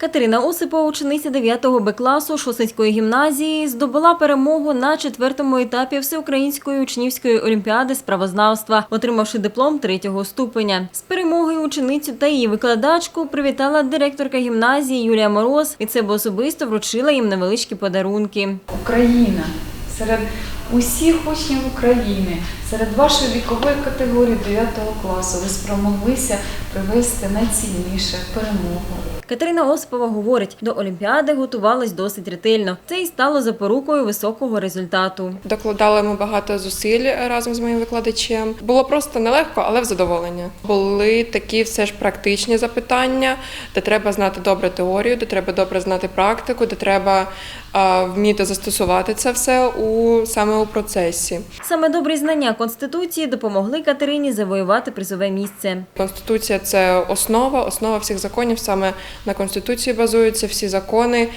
Катерина Осипова, учениця 9 Б класу Шосинської гімназії, здобула перемогу на четвертому етапі Всеукраїнської учнівської олімпіади з правознавства, отримавши диплом третього ступеня. З перемогою ученицю та її викладачку привітала директорка гімназії Юлія Мороз. Від себе особисто вручила їм невеличкі подарунки. Україна серед усіх учнів України, серед вашої вікової категорії 9 класу ви спромоглися привести найцінніше перемогу. Катерина Осипова говорить, до Олімпіади готувалась досить ретельно. Це і стало запорукою високого результату. Докладали ми багато зусиль разом з моїм викладачем. Було просто нелегко, але в задоволення. Були такі все ж практичні запитання, де треба знати добре теорію, де треба добре знати практику, де треба вміти застосувати це все у саме у процесі. Саме добрі знання конституції допомогли Катерині завоювати призове місце. Конституція це основа, основа всіх законів. Саме на конституції базуються всі закони,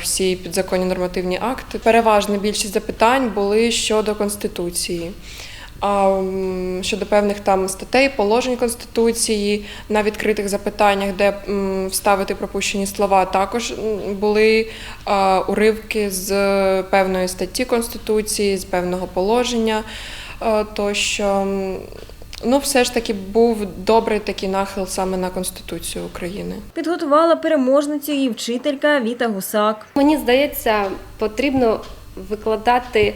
всі підзаконні нормативні акти. Переважна більшість запитань були щодо конституції. А щодо певних там статей, положень конституції на відкритих запитаннях, де вставити пропущені слова, також були уривки з певної статті конституції, з певного положення. Тощо ну, все ж таки був добрий такий нахил саме на Конституцію України. Підготувала переможницю її вчителька Віта Гусак. Мені здається, потрібно викладати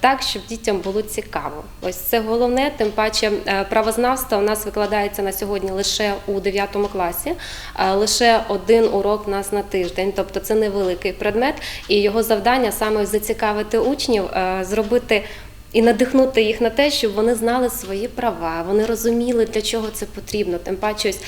так, щоб дітям було цікаво. Ось це головне. Тим паче, е, правознавство у нас викладається на сьогодні лише у 9 класі, е, лише один урок у нас на тиждень. Тобто це невеликий предмет, і його завдання саме зацікавити учнів, е, зробити. І надихнути їх на те, щоб вони знали свої права, вони розуміли, для чого це потрібно. Тим паче, ось,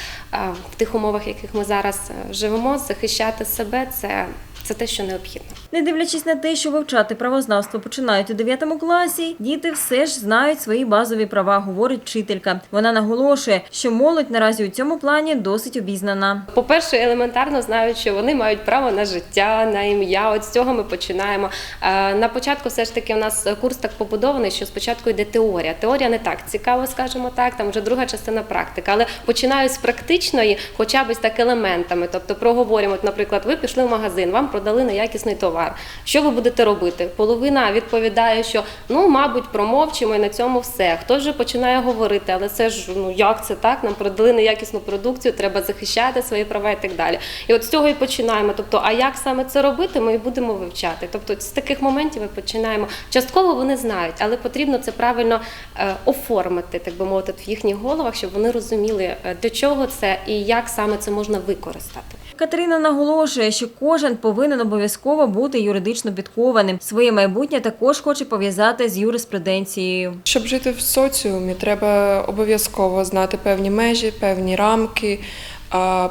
в тих умовах, в яких ми зараз е, живемо, захищати себе це, це те, що необхідно. Не дивлячись на те, що вивчати правознавство починають у 9 класі, діти все ж знають свої базові права, говорить вчителька. Вона наголошує, що молодь наразі у цьому плані досить обізнана. По-перше, елементарно знають, що вони мають право на життя, на ім'я. От з цього ми починаємо. Е, На початку все ж таки у нас курс так побудований, що спочатку йде теорія. Теорія не так цікаво, скажімо так, там вже друга частина практика. Але починають з практичної, хоча б ось так елементами. Тобто проговорюємо, наприклад, ви пішли в магазин, вам продали неякісний товар. Що ви будете робити? Половина відповідає, що ну, мабуть, промовчимо і на цьому все. Хтось вже починає говорити, але це ж ну як це так? Нам продали неякісну продукцію, треба захищати свої права і так далі. І от з цього і починаємо. Тобто, а як саме це робити, ми і будемо вивчати. Тобто, з таких моментів ми починаємо. Частково вони знають, але потрібно це правильно е, оформити, так би мовити, в їхніх головах, щоб вони розуміли, е, для чого це і як саме це можна використати. Катерина наголошує, що кожен повинен обов'язково бути юридично підкованим. Своє майбутнє також хоче пов'язати з юриспруденцією. Щоб жити в соціумі, треба обов'язково знати певні межі, певні рамки,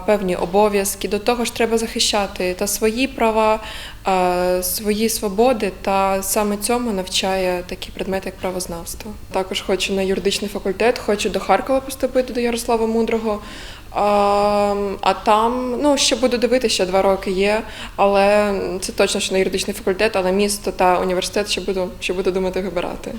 певні обов'язки. До того ж, треба захищати та свої права, свої свободи, та саме цьому навчає такий предмет, як правознавство. Також хочу на юридичний факультет, хочу до Харкова поступити до Ярослава Мудрого. А, а там, ну ще буду дивитися, ще два роки є, але це точно що на юридичний факультет, але місто та університет ще буду, ще буду думати вибирати.